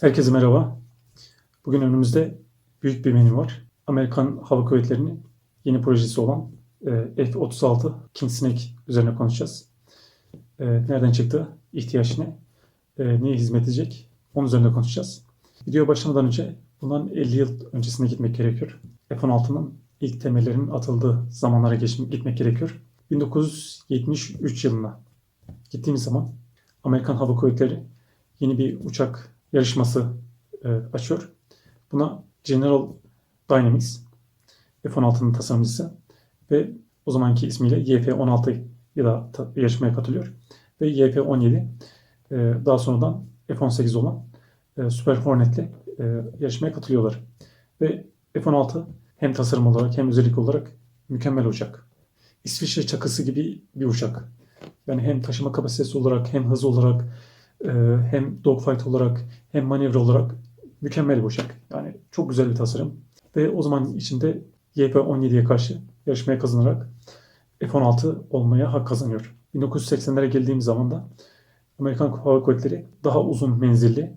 Herkese merhaba. Bugün önümüzde büyük bir menü var. Amerikan Hava Kuvvetleri'nin yeni projesi olan e, F-36 King Snake üzerine konuşacağız. E, Nereden çıktı, ihtiyaç ne, e, niye hizmet edecek, onun üzerine konuşacağız. Videoya başlamadan önce bundan 50 yıl öncesine gitmek gerekiyor. F-16'nın ilk temellerinin atıldığı zamanlara geçmek, gitmek gerekiyor. 1973 yılına gittiğimiz zaman Amerikan Hava Kuvvetleri yeni bir uçak yarışması e, açıyor. Buna General Dynamics F-16'nın tasarımcısı ve o zamanki ismiyle YF-16 da ta- yarışmaya katılıyor. Ve YF-17 e, daha sonradan F-18 olan e, Super Hornet'le e, yarışmaya katılıyorlar. Ve F-16 hem tasarım olarak hem özellik olarak mükemmel uçak. İsviçre çakısı gibi bir uçak. Yani hem taşıma kapasitesi olarak hem hız olarak e, hem dogfight olarak hem manevra olarak mükemmel bir uçak. Yani çok güzel bir tasarım. Ve o zaman içinde YP-17'ye karşı yarışmaya kazanarak F-16 olmaya hak kazanıyor. 1980'lere geldiğimiz zaman da Amerikan Hava Kuvvetleri daha uzun menzilli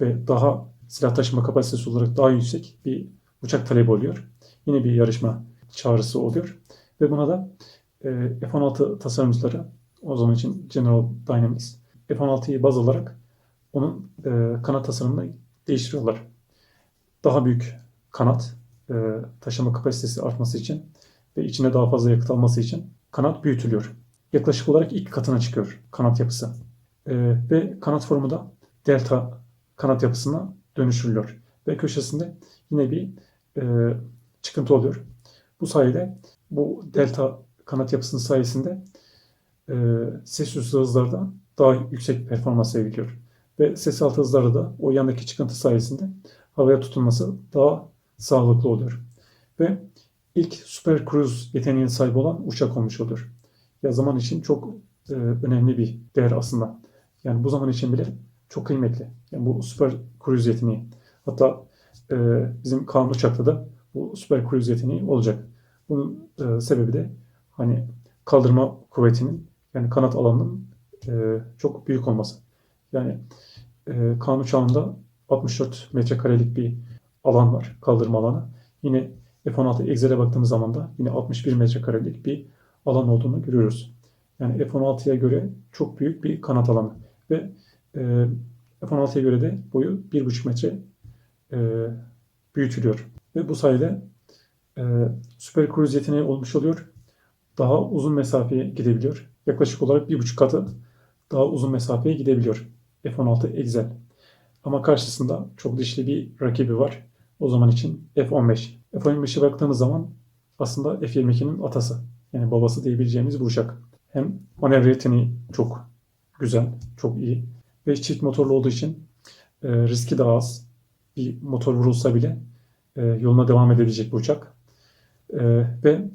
ve daha silah taşıma kapasitesi olarak daha yüksek bir uçak talebi oluyor. Yine bir yarışma çağrısı oluyor. Ve buna da e, F-16 tasarımcıları o zaman için General Dynamics F-16'yı baz alarak onun e, kanat tasarımını değiştiriyorlar. Daha büyük kanat e, taşıma kapasitesi artması için ve içine daha fazla yakıt alması için kanat büyütülüyor. Yaklaşık olarak iki katına çıkıyor kanat yapısı. E, ve kanat formu da delta kanat yapısına dönüştürülüyor. Ve köşesinde yine bir e, çıkıntı oluyor. Bu sayede bu delta kanat yapısının sayesinde e, ses üstü hızlarda daha yüksek performans sergiliyor. Ve ses altı hızları da o yandaki çıkıntı sayesinde havaya tutunması daha sağlıklı oluyor. Ve ilk Super Cruise yeteneğine sahip olan uçak olmuş oluyor. Ya zaman için çok e, önemli bir değer aslında. Yani bu zaman için bile çok kıymetli. Yani bu Super Cruise yeteneği. Hatta e, bizim Kaan uçakta da bu Super Cruise yeteneği olacak. Bunun e, sebebi de hani kaldırma kuvvetinin yani kanat alanının e, çok büyük olması. Yani e, Kaan uçağında 64 metrekarelik bir alan var, kaldırma alanı. Yine F-16 Excel'e baktığımız zaman da yine 61 metrekarelik bir alan olduğunu görüyoruz. Yani F-16'ya göre çok büyük bir kanat alanı ve e, F-16'ya göre de boyu 1,5 metre e, büyütülüyor. Ve bu sayede e, Super Cruise yeteneği olmuş oluyor. Daha uzun mesafeye gidebiliyor. Yaklaşık olarak 1,5 katı daha uzun mesafeye gidebiliyor F-16 Excel. Ama karşısında çok dişli bir rakibi var. O zaman için F-15. F-15'e baktığımız zaman aslında F-22'nin atası. Yani babası diyebileceğimiz bu uçak. Hem manevra yeteneği çok güzel, çok iyi. Ve çift motorlu olduğu için e, riski daha az. Bir motor vurulsa bile e, yoluna devam edebilecek bu uçak. E, ve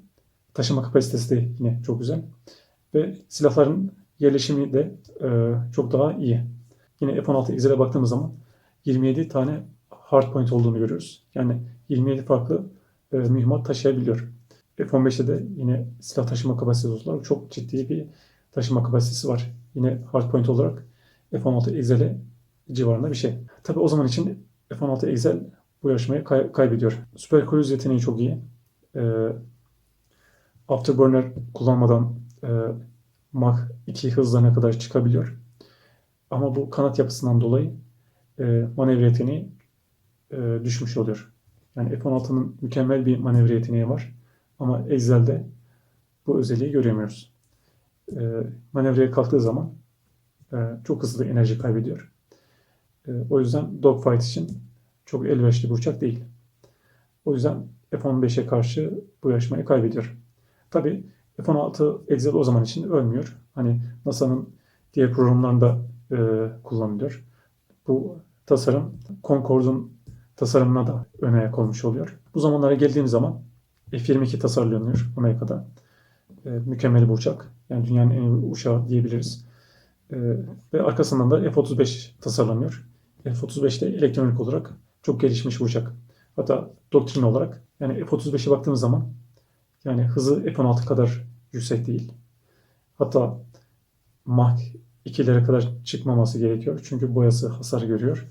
taşıma kapasitesi de yine çok güzel. Ve silahların yerleşimi de e, çok daha iyi. Yine F-16 Excel'e baktığımız zaman 27 tane hardpoint olduğunu görüyoruz. Yani 27 farklı e, mühimmat taşıyabiliyor. F-15'te de yine silah taşıma kapasitesi olarak çok ciddi bir taşıma kapasitesi var. Yine hardpoint olarak F-16 Excel'e civarında bir şey. Tabi o zaman için F-16 Excel bu yarışmayı kay- kaybediyor. Super Cruise yeteneği çok iyi. E, Afterburner kullanmadan e, Mach 2 hızlarına kadar çıkabiliyor. Ama bu kanat yapısından dolayı e, manevra yeteneği e, düşmüş oluyor. Yani F-16'nın mükemmel bir manevra yeteneği var. Ama Excel'de bu özelliği göremiyoruz. E, manevraya kalktığı zaman e, çok hızlı enerji kaybediyor. E, o yüzden dogfight için çok elverişli bir uçak değil. O yüzden F-15'e karşı bu yarışmayı kaybediyor. Tabii F-16 Excel o zaman için ölmüyor. Hani NASA'nın diğer programlarında e, kullanılıyor. Bu tasarım Concorde'un tasarımına da ön ayak olmuş oluyor. Bu zamanlara geldiğim zaman F-22 tasarlanıyor Amerika'da. E, mükemmel bir uçak. Yani dünyanın en iyi uçağı diyebiliriz. E, ve arkasından da F-35 tasarlanıyor. F-35 de elektronik olarak çok gelişmiş bir uçak. Hatta doktrin olarak yani F-35'e baktığımız zaman yani hızı F-16 kadar yüksek değil. Hatta Mach 2'lere kadar çıkmaması gerekiyor. Çünkü boyası hasar görüyor.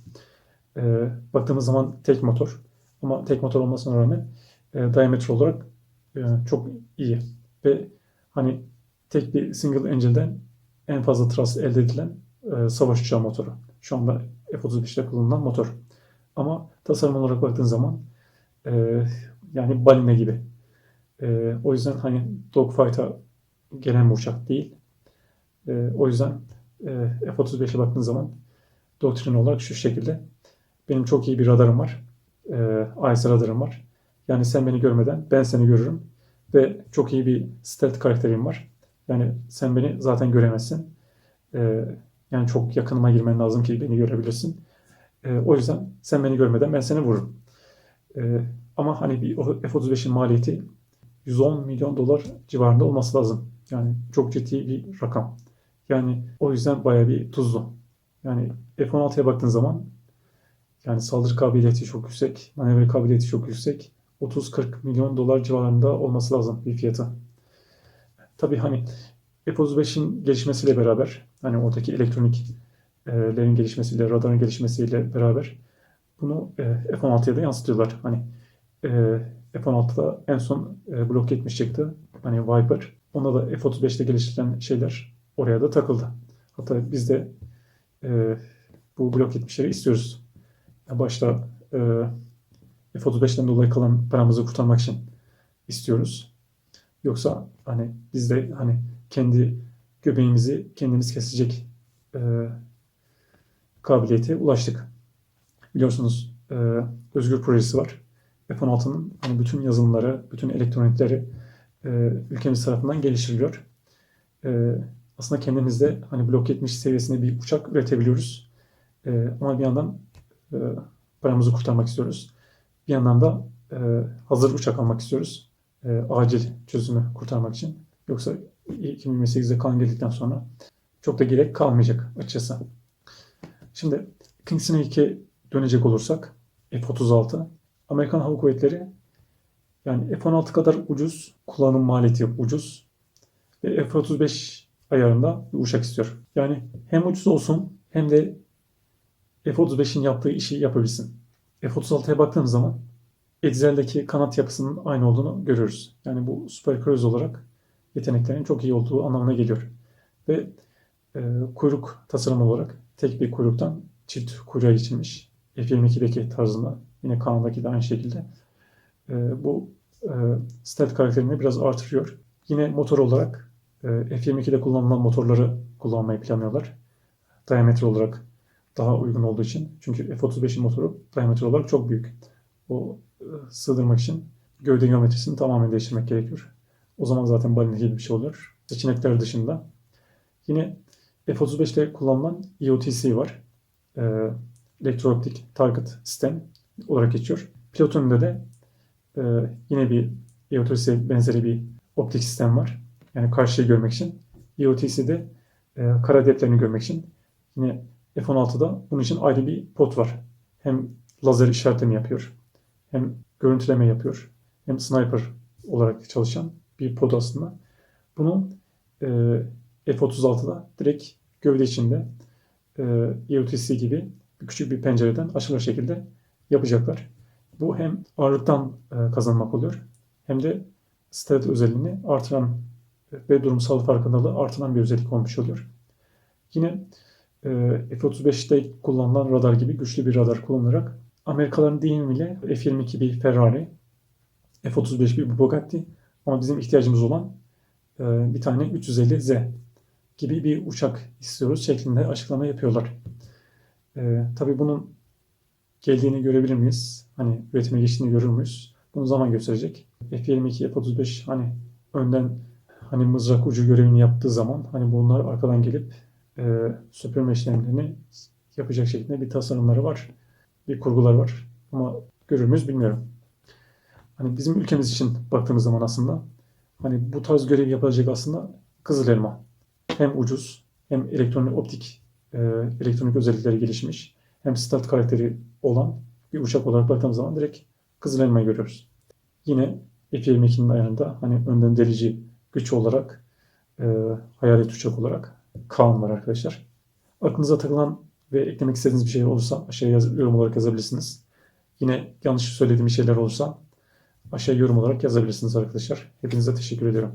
e, baktığımız zaman tek motor ama tek motor olmasına rağmen e, diametre olarak e, çok iyi ve hani tek bir single engine'den en fazla thrust elde edilen e, savaş uçağı motoru. Şu anda F-35'te kullanılan motor. Ama tasarım olarak baktığın zaman e, yani balina gibi. E, o yüzden hani dogfight'a gelen bir uçak değil. E, o yüzden e, F-35'e baktığın zaman doktrin olarak şu şekilde. Benim çok iyi bir radarım var. E, AES radarım var. Yani sen beni görmeden ben seni görürüm. Ve çok iyi bir stealth karakterim var. Yani sen beni zaten göremezsin. E, yani çok yakınıma girmen lazım ki beni görebilirsin. E, o yüzden sen beni görmeden ben seni vururum. E, ama hani bir F-35'in maliyeti 110 milyon dolar civarında olması lazım. Yani çok ciddi bir rakam. Yani o yüzden bayağı bir tuzlu. Yani F-16'ya baktığın zaman yani saldırı kabiliyeti çok yüksek, manevra kabiliyeti çok yüksek. 30-40 milyon dolar civarında olması lazım bir fiyatı. Tabii hani F-35'in gelişmesiyle beraber hani oradaki elektroniklerin gelişmesiyle, radarın gelişmesiyle beraber bunu e, F-16'ya da yansıtıyorlar. Hani e, F-16'da en son e, Block 70 çıktı. Hani Viper. Onda da F-35'te geliştirilen şeyler oraya da takıldı. Hatta biz de e, bu Block 70'leri istiyoruz. Başta e, F-35'ten dolayı kalan paramızı kurtarmak için istiyoruz. Yoksa hani biz de hani kendi göbeğimizi kendimiz kesecek e, kabiliyete ulaştık. Biliyorsunuz e, Özgür projesi var. F-16'nın hani bütün yazılımları, bütün elektronikleri e, ülkemiz tarafından geliştiriliyor. E, aslında kendimizde hani Block 70 seviyesinde bir uçak üretebiliyoruz. E, ama bir yandan e, paramızı kurtarmak istiyoruz. Bir yandan da e, hazır uçak almak istiyoruz. E, acil çözümü kurtarmak için. Yoksa 2028'de kan geldikten sonra çok da gerek kalmayacak açıkçası. Şimdi King Snake'e dönecek olursak F-36 Amerikan Hava Kuvvetleri yani F-16 kadar ucuz, kullanım maliyeti ucuz ve F-35 ayarında bir uçak istiyor. Yani hem ucuz olsun hem de F-35'in yaptığı işi yapabilsin. F-36'ya baktığımız zaman Excel'deki kanat yapısının aynı olduğunu görüyoruz. Yani bu Super Cruise olarak yeteneklerin çok iyi olduğu anlamına geliyor. Ve e, kuyruk tasarım olarak tek bir kuyruktan çift kuyruğa geçilmiş. F-22'deki tarzında Yine Kaan'daki de aynı şekilde. E, bu e, stealth karakterini biraz artırıyor. Yine motor olarak e, F-22'de kullanılan motorları kullanmayı planlıyorlar. Diametre olarak daha uygun olduğu için. Çünkü F-35'in motoru diametre olarak çok büyük. O e, sığdırmak için gövde geometrisini tamamen değiştirmek gerekiyor. O zaman zaten balina gibi bir şey olur. Seçenekler dışında. Yine F-35'te kullanılan EOTC var. E, Electro-Optic Target System olarak geçiyor. Pilot önünde de e, yine bir EOTC benzeri bir optik sistem var. Yani karşıyı görmek için. EOTC'de e, kara deplerini görmek için. Yine F-16'da bunun için ayrı bir pot var. Hem lazer işaretleme yapıyor. Hem görüntüleme yapıyor. Hem sniper olarak çalışan bir pod aslında. Bunu e, F-36'da direkt gövde içinde e, EOTC gibi küçük bir pencereden açılır şekilde yapacaklar. Bu hem ağırlıktan e, kazanmak oluyor hem de stealth özelliğini artıran ve durumsal farkındalığı artıran bir özellik olmuş oluyor. Yine e, F-35'te kullanılan radar gibi güçlü bir radar kullanarak Amerikalıların deyimiyle F-22 bir Ferrari, F-35 bir Bugatti ama bizim ihtiyacımız olan e, bir tane 350Z gibi bir uçak istiyoruz şeklinde açıklama yapıyorlar. E, tabii bunun geldiğini görebilir miyiz? Hani üretime geçtiğini görür müyüz? Bunu zaman gösterecek. F22, F35 hani önden hani mızrak ucu görevini yaptığı zaman hani bunlar arkadan gelip e, süpürme işlemlerini yapacak şekilde bir tasarımları var. Bir kurgular var. Ama görür müyüz bilmiyorum. Hani bizim ülkemiz için baktığımız zaman aslında hani bu tarz görev yapılacak aslında Kızıl Elma. Hem ucuz hem elektronik optik e, elektronik özellikleri gelişmiş hem stealth karakteri olan bir uçak olarak baktığımız zaman direkt Kızıl Elma'yı görüyoruz. Yine F-22'nin ayarında hani önden delici güç olarak e, hayalet uçak olarak Kaan var arkadaşlar. Aklınıza takılan ve eklemek istediğiniz bir şey olursa aşağıya yaz- yorum olarak yazabilirsiniz. Yine yanlış söylediğim şeyler olursa aşağıya yorum olarak yazabilirsiniz arkadaşlar. Hepinize teşekkür ediyorum.